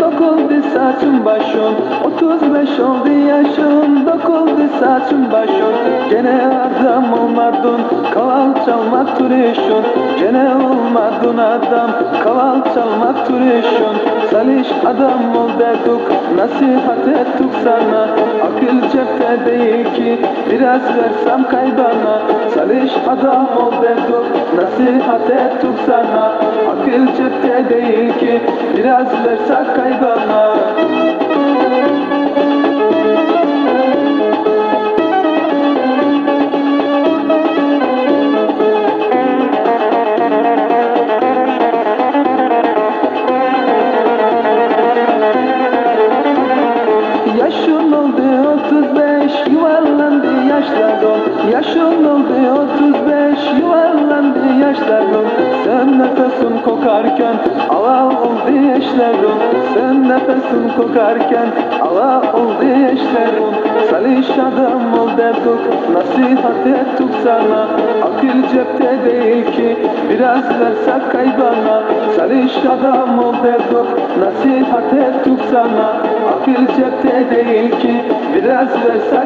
dokuldu saçın başın 35 oldu yaşın. Dokuldu saçın başın Gene adam olmadın kaval çalmak turişun Gene olmadın adam kaval çalmak turişun Saliş adam ol dedik nasihat ettik sana cepte değil ki biraz versem kaybana Saliş adam ol dedik nasihat ettik sana. Akıl cepte değil ki. Biraz versek kaybana yaşların Yaşın oldu 35 yuvarlandı yaşların Sen nefesin kokarken ala oldu yaşların Sen nefesin kokarken ala oldu yaşların Saliş adam ol dedik nasihat ettik sana. Akıl cepte değil ki biraz versek kaybana Saliş adam ol dedik nasihat ettik sana. Akıl cepte değil ki biraz versek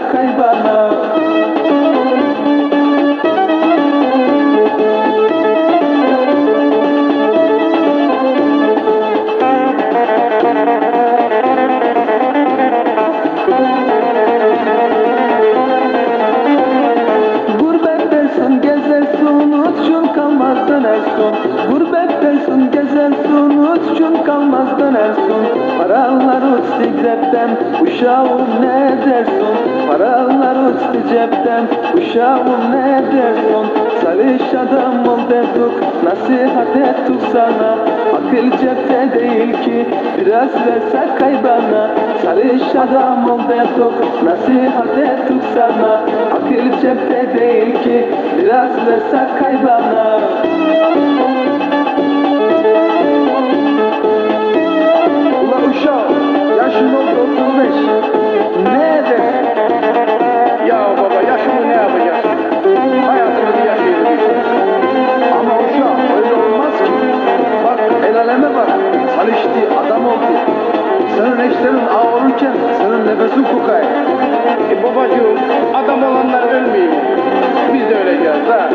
Gurbettesin gezersin uçun kalmaz dönersin Paralar uçtu cepten uşağım ne dersin Paralar uçtu cepten uşağım ne dersin Sarış adam ol dedik nasihat ettik sana. Akıl cepte değil ki biraz versek kaybana Sarış adam ol dedik nasihat ettik sana. Akıl cepte değil ki biraz versek kaybana Ulan uşağım yaşın oldu 35 Ne edersin? Ya baba yaşını ne yapacaksın? Hayatımızı yaşayalım işte. Ama uşağım öyle olmaz ki Bak el aleme bak Çalıştı adam oldu Senin eşlerin ağ olurken senin nefesin kokar babacığım adam olanlar ölmeyeyim. Biz de öleceğiz ha.